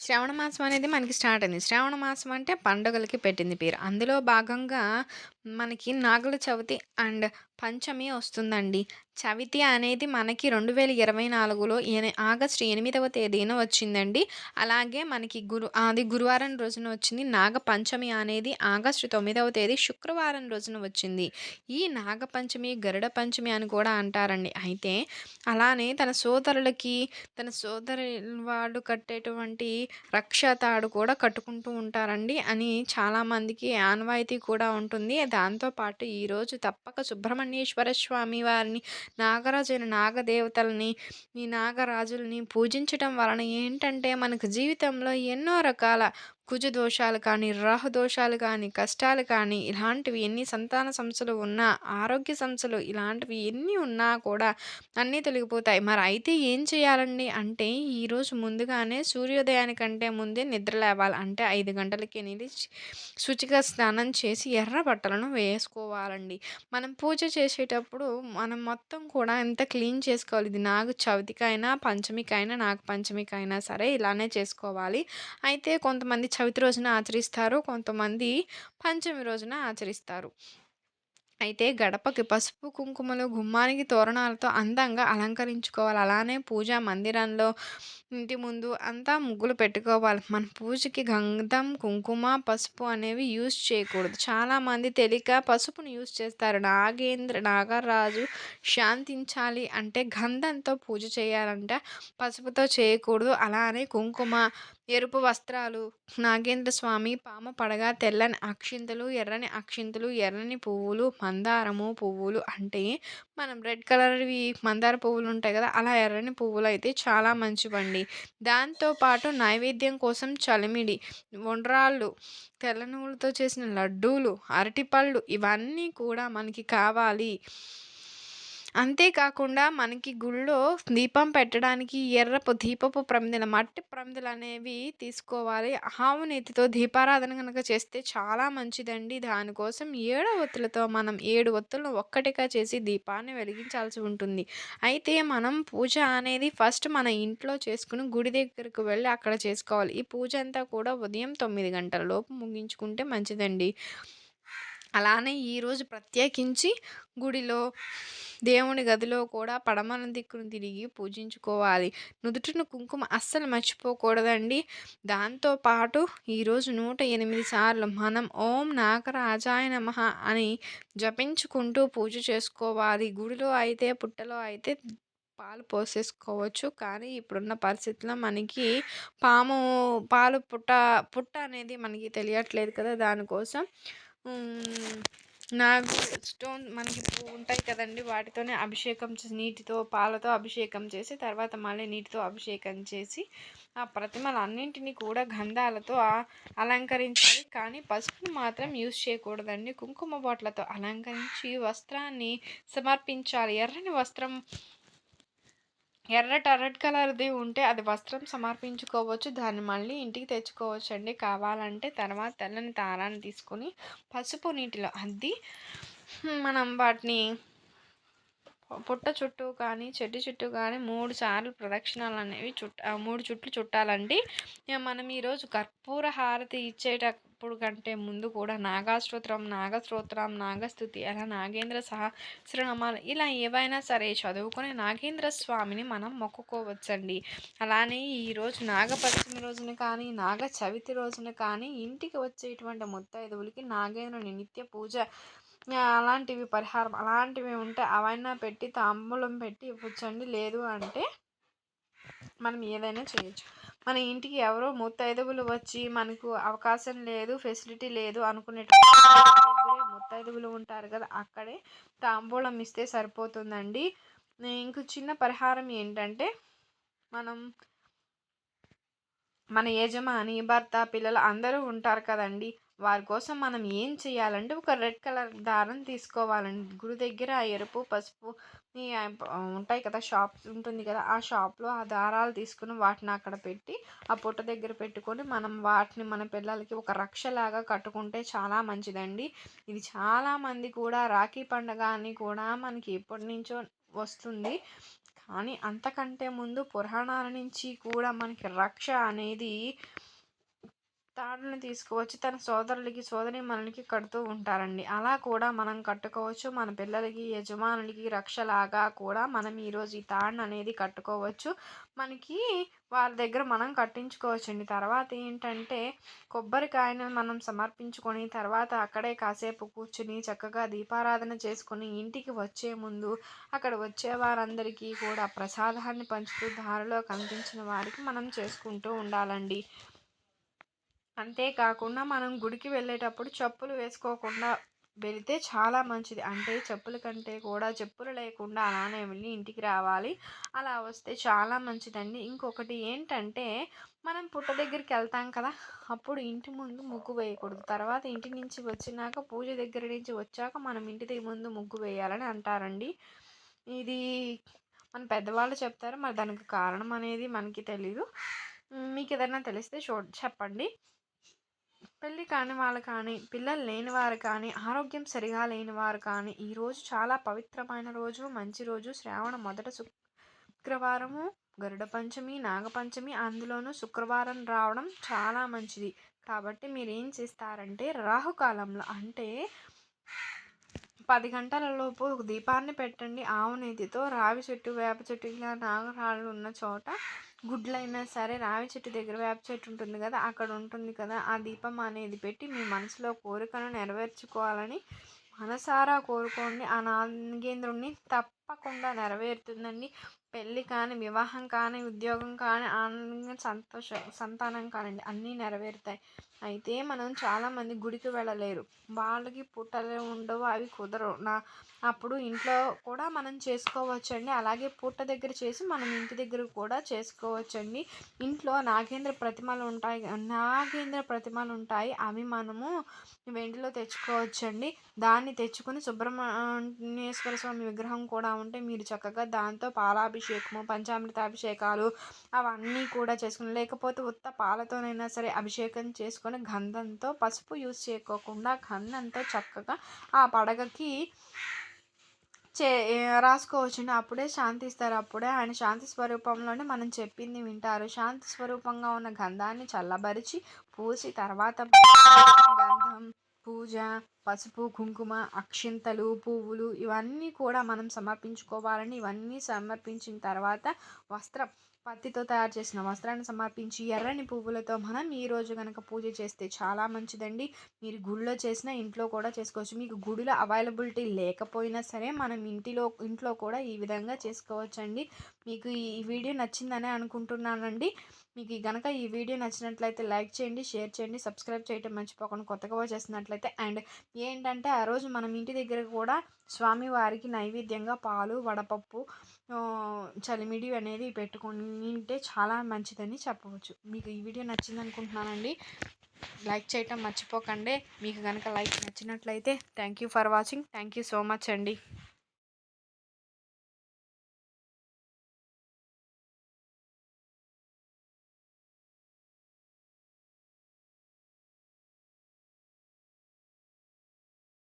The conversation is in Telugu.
శ్రవణ మాసం అనేది మనకి స్టార్ట్ అయింది. శ్రావణ మాసం అంటే పండుగలకి పెట్టింది పేరు. అందులో భాగంగా మనకి నాగుల చవితి అండ్ పంచమి వస్తుందండి. చవితి అనేది మనకి 2024లో ఎని ఆగస్టు ఎనిమిదవ తేదీన వచ్చిందండి. అలాగే మనకి గురు అది గురువారం రోజున వచ్చింది. నాగపంచమి అనేది ఆగస్టు తొమ్మిదవ తేదీ శుక్రవారం రోజున వచ్చింది. ఈ నాగపంచమి, గరుడ పంచమి అని కూడా అంటారండి. అయితే అలానే తన సోదరులకి, తన సోదరు వాడు కట్టేటువంటి రక్ష తాడు కూడా కట్టుకుంటూ ఉంటారండి అని చాలామందికి ఆనవాయితీ కూడా ఉంటుంది. దాంతో పాటు ఈరోజు తప్పక సుబ్రహ్మణ్యేశ్వర స్వామి వారిని, నాగరాజైన నాగదేవతల్ని ఈ నాగరాజుల్ని పూజించటం వలన ఏంటంటే మనకు జీవితంలో ఎన్నో రకాల కుజ దోషాలు కానీ, రాహు దోషాలు కానీ, కష్టాలు కానీ ఇలాంటివి ఎన్ని సంతాన సమస్యలు ఉన్నా, ఆరోగ్య సమస్యలు ఇలాంటివి ఎన్ని ఉన్నా కూడా అన్నీ తొలగిపోతాయి. మరి అయితే ఏం చేయాలండి అంటే ఈరోజు ముందుగానే సూర్యోదయానికంటే ముందే నిద్ర లేవాలి. అంటే ఐదు గంటలకి అనేది శుచిగా స్నానం చేసి ఎర్ర బట్టలను వేసుకోవాలండి. మనం పూజ చేసేటప్పుడు మనం మొత్తం కూడా ఎంత క్లీన్ చేసుకోవాలి. ఇది నాకు చవితికైనా, పంచమికైనా, నాగపంచమికైనా సరే ఇలానే చేసుకోవాలి. అయితే కొంతమంది చవితి రోజున ఆచరిస్తారు. కొంతమంది పంచమి రోజున ఆచరిస్తారు. అయితే గడపకి పసుపు, కుంకుమలు, గుమ్మానికి తోరణాలతో అందంగా అలంకరించుకోవాలి. అలానే పూజా మందిరంలో, ఇంటి ముందు అంతా ముగ్గులు పెట్టుకోవాలి. మన పూజకి గంధం, కుంకుమ, పసుపు అనేవి యూజ్ చేయకూడదు. చాలామంది తెలియక పసుపును యూజ్ చేస్తారు. నాగేంద్ర నాగరాజు శాంతించాలి అంటే గంధంతో పూజ చేయాలంట. పసుపుతో చేయకూడదు. అలానే కుంకుమ, ఎరుపు వస్త్రాలు, నాగేంద్ర స్వామి పామ పడగ, తెల్లని అక్షింతలు, ఎర్రని అక్షింతలు, ఎర్రని పువ్వులు, మందారము పువ్వులు అంటే మనం రెడ్ కలర్‌వి మందార పువ్వులు ఉంటాయి కదా! అలా ఎర్రని పువ్వులు అయితే చాలా మంచివండి. దాంతోపాటు నైవేద్యం కోసం చలిమిడి, ఉండ్రాళ్ళు, తెల్ల నువ్వులతో చేసిన లడ్డూలు, అరటిపళ్ళు ఇవన్నీ కూడా మనకి కావాలి. అంతేకాకుండా మనకి గుళ్ళో దీపం పెట్టడానికి ఎర్రపు దీపపు ప్రమిదల మట్టి ప్రమిదలనేవి తీసుకోవాలి. ఆవు నేతితో దీపారాధన కనుక చేస్తే చాలా మంచిదండి. దానికోసం ఏడు ఒత్తులతో మనం ఏడు ఒత్తులను ఒక్కటిగా చేసి దీపాన్ని వెలిగించాల్సి ఉంటుంది. అయితే మనం పూజ అనేది ఫస్ట్ మన ఇంట్లో చేసుకుని గుడి దగ్గరకు వెళ్ళి అక్కడ చేసుకోవాలి. ఈ పూజ అంతా కూడా ఉదయం తొమ్మిది గంటల లోపు ముగించుకుంటే మంచిదండి. అలానే ఈరోజు ప్రత్యేకించి గుడిలో, దేవుని గదిలో కూడా పడమన దిక్కును తిరిగి పూజించుకోవాలి. నుదుటిన కుంకుమ అస్సలు మర్చిపోకూడదండి. దాంతో పాటు ఈరోజు 108 సార్లు మనం ఓం నాగరాజాయ నమః అని జపించుకుంటూ పూజ చేసుకోవాలి. గుడిలో అయితే, పుట్టలో అయితే పాలు పోసేసుకోవచ్చు. కానీ ఇప్పుడున్న పరిస్థితుల్లో మనకి పాము పాలు పుట్ట పుట్ట అనేది మనకి తెలియట్లేదు కదా! దానికోసం నాకు స్టోన్ మనకి ఉంటాయి కదండీ! వాటితోనే అభిషేకం చేసి నీటితో, పాలతో అభిషేకం చేసి తర్వాత మళ్ళీ నీటితో అభిషేకం చేసి ఆ ప్రతిమలన్నింటిని కూడా గంధాలతో అలంకరించాలి. కానీ పసుపును మాత్రం యూజ్ చేయకూడదండి. కుంకుమ బొట్లతో అలంకరించి వస్త్రాన్ని సమర్పించాలి. ఎర్రని వస్త్రం ఎర్రటి రెడ్ కలర్‌ది ఉంటే అది వస్త్రం సమర్పించుకోవచ్చు. దాన్ని మళ్ళీ ఇంటికి తెచ్చుకోవచ్చండి కావాలంటే. తర్వాత తెల్లని తారాన్ని తీసుకొని పసుపు నీటిలో అద్ది మనం వాటిని పుట్ట చుట్టూ కానీ, చెట్టు చుట్టూ కానీ మూడు సార్లు ప్రదక్షిణాలు అనేవి చుట్ట మూడు చుట్లు చుట్టాలండి. మనం ఈరోజు కర్పూర హారతి ఇచ్చేట ఇచ్చేటప్పుడు కంటే ముందు కూడా నాగాస్తోత్రం నాగస్తోత్రం, నాగస్తుతి అలా నాగేంద్ర సహస్రనామాలు ఇలా ఏవైనా సరే చదువుకొని నాగేంద్ర స్వామిని మనం మొక్కుకోవచ్చండి. అలానే ఈరోజు నాగపంచమి రోజున కానీ, నాగ చవితి రోజున కానీ ఇంటికి వచ్చేటువంటి ముత్తైదువులకి నాగేంద్రుని నిత్య పూజ అలాంటివి పరిహారం అలాంటివి ఉంటే అవైనా పెట్టి తాంబూలం పెట్టి ఇవ్వచ్చండి. లేదు అంటే మనం ఏదైనా చేయొచ్చు. మన ఇంటికి ఎవరో ముత్తైదువులు వచ్చి మనకు అవకాశం లేదు, ఫెసిలిటీ లేదు అనుకునేటప్పుడు ముత్తైదువులు ఉంటారు కదా! అక్కడే తాంబూలం ఇస్తే సరిపోతుందండి. ఇంక చిన్న పరిహారం ఏంటంటే మనం మన యజమాని, భర్త, పిల్లలు అందరూ ఉంటారు కదండీ! వారి కోసం మనం ఏం చేయాలంటే ఒక రెడ్ కలర్ దారం తీసుకోవాలండి. గుడి దగ్గర ఎరుపు, పసుపు ఉంటాయి కదా! షాప్ ఉంటుంది కదా! ఆ షాప్‌లో ఆ దారాలు తీసుకొని వాటిని అక్కడ పెట్టి ఆ పొట్ట దగ్గర పెట్టుకొని మనం వాటిని మన పిల్లలకి ఒక రక్షలాగా కట్టుకుంటే చాలా మంచిదండి. ఇది చాలామంది కూడా రాఖీ పండగ అని కూడా మనకి ఎప్పటినుంచో వస్తుంది. కానీ అంతకంటే ముందు పురాణాల నుంచి కూడా మనకి రక్ష అనేది తాడును తీసుకువచ్చి. తన సోదరులకి సోదరీమణులకి కడుతూ ఉంటారండి. అలా కూడా మనం కట్టుకోవచ్చు. మన పిల్లలకి యజమానులకి రక్షలాగా కూడా మనం ఈరోజు ఈ తాడును అనేది కట్టుకోవచ్చు. మనకి వాళ్ళ దగ్గర మనం కట్టించుకోవచ్చండి. తర్వాత ఏంటంటే కొబ్బరికాయను మనం సమర్పించుకొని తర్వాత అక్కడే కాసేపు కూర్చుని చక్కగా దీపారాధన చేసుకొని ఇంటికి వచ్చే ముందు అక్కడ వచ్చే వారందరికీ కూడా ప్రసాదాన్ని పంచుతూ దారిలో కనిపించిన వారికి మనం చేసుకుంటూ ఉండాలండి. అంతేకాకుండా మనం గుడికి వెళ్ళేటప్పుడు చెప్పులు వేసుకోకుండా వెళితే చాలా మంచిది. అంటే చెప్పుల కంటే కూడా చెప్పులు లేకుండా అలానే వెళ్ళి ఇంటికి రావాలి. అలా వస్తే చాలా మంచిదండి. ఇంకొకటి ఏంటంటే మనం పుట్ట దగ్గరికి వెళ్తాం కదా అప్పుడు ఇంటి ముందు ముగ్గు వేయకూడదు. తర్వాత ఇంటి నుంచి వచ్చినాక పూజ దగ్గర నుంచి వచ్చాక మనం ఇంటి ముందు ముగ్గు వేయాలని అంటారండి. ఇది మన పెద్దవాళ్ళు చెప్తారు. మరి దానికి కారణం అనేది మనకి తెలీదు. మీకు ఏదైనా తెలిస్తే చూ చెప్పండి. పెళ్ళి కాని వాళ్ళు కానీ పిల్లలు లేని వారు కానీ ఆరోగ్యం సరిగా లేని వారు కానీ ఈరోజు చాలా పవిత్రమైన రోజు మంచి రోజు. శ్రావణ మొదట శుక్రవారము గరుడ పంచమి నాగపంచమి అందులోనూ శుక్రవారం రావడం చాలా మంచిది. కాబట్టి మీరు ఏం చేస్తారంటే రాహుకాలంలో అంటే పది గంటలలోపు ఒక దీపాన్ని పెట్టండి. ఆవు నెయ్యితో రావి చెట్టు వేప చెట్టు ఇలా నాగరాళ్ళు ఉన్న చోట గుడ్లైనా సరే రావి చెట్టు దగ్గర వేప చెట్టు ఉంటుంది కదా అక్కడ ఉంటుంది కదా. ఆ దీపం అనేది పెట్టి మీ మనసులో కోరికను నెరవేర్చుకోవాలని మనసారా కోరుకోండి. ఆ నాగేంద్రుడిని తప్పకుండా నెరవేరుతుందండి. పెళ్ళి కానీ వివాహం కానీ ఉద్యోగం కానీ ఆనందంగా సంతోష సంతానం కానివ్వండి అన్నీ నెరవేరుతాయి. అయితే మనం చాలామంది గుడికి వెళ్ళలేరు. వాళ్ళకి పుట్టలు ఉండవు అవి కుదరవు. నా అప్పుడు ఇంట్లో కూడా మనం చేసుకోవచ్చండి. అలాగే పూట దగ్గర చేసి మనం ఇంటి దగ్గర కూడా చేసుకోవచ్చండి. ఇంట్లో నాగేంద్ర ప్రతిమలు ఉంటాయి నాగేంద్ర ప్రతిమలు ఉంటాయి. అవి మనము వెండిలో తెచ్చుకోవచ్చండి. దాన్ని తెచ్చుకొని సుబ్రహ్మణ్యేశ్వర స్వామి విగ్రహం కూడా ఉంటే మీరు చక్కగా దాంతో పాలాభిషేకము పంచామృతాభిషేకాలు అవన్నీ కూడా చేసుకుని లేకపోతే ఉత్త పాలతోనైనా సరే అభిషేకం చేసుకొని గంధంతో పసుపు యూస్ చేసుకోకుండా గంధంతో చక్కగా ఆ పడగకి చే రాసుకోవచ్చునప్పుడే శాంతి ఇస్తారు. అప్పుడే ఆయన శాంతి స్వరూపంలోనే మనం చెప్పింది వింటారు. శాంతి స్వరూపంగా ఉన్న గంధాన్ని చల్లబరిచి పూసి తర్వాత గంధం పూజ పసుపు కుంకుమ అక్షింతలు పువ్వులు ఇవన్నీ కూడా మనం సమర్పించుకోవాలని ఇవన్నీ సమర్పించిన తర్వాత వస్త్రం పత్తితో తయారు చేసిన వస్త్రాన్ని సమర్పించి ఎర్రని పువ్వులతో మనం ఈరోజు కనుక పూజ చేస్తే చాలా మంచిదండి. మీరు గుడిలో చేసిన ఇంట్లో కూడా చేసుకోవచ్చు. మీకు గుడిలో అవైలబిలిటీ లేకపోయినా సరే మనం ఇంటిలో ఇంట్లో కూడా ఈ విధంగా చేసుకోవచ్చండి. మీకు ఈ వీడియో నచ్చిందనే అనుకుంటున్నానండి. మీకు కనుక ఈ వీడియో నచ్చినట్లయితే లైక్ చేయండి షేర్ చేయండి సబ్స్క్రైబ్ చేయటం మర్చిపోకుండా కొత్తగా చేసినట్లయితే అండ్ ఏంటంటే ఆ రోజు మనం ఇంటి దగ్గర కూడా స్వామివారికి నైవేద్యంగా పాలు వడపప్పు చలిమిడి అనేది పెట్టుకుంటే చాలా మంచిదని చెప్పవచ్చు. మీకు ఈ వీడియో నచ్చింది అనుకుంటున్నానండి లైక్ చేయటం మర్చిపోకండి. మీకు కనుక లైక్ నచ్చినట్లయితే thank you for watching. Thank you so much అండి.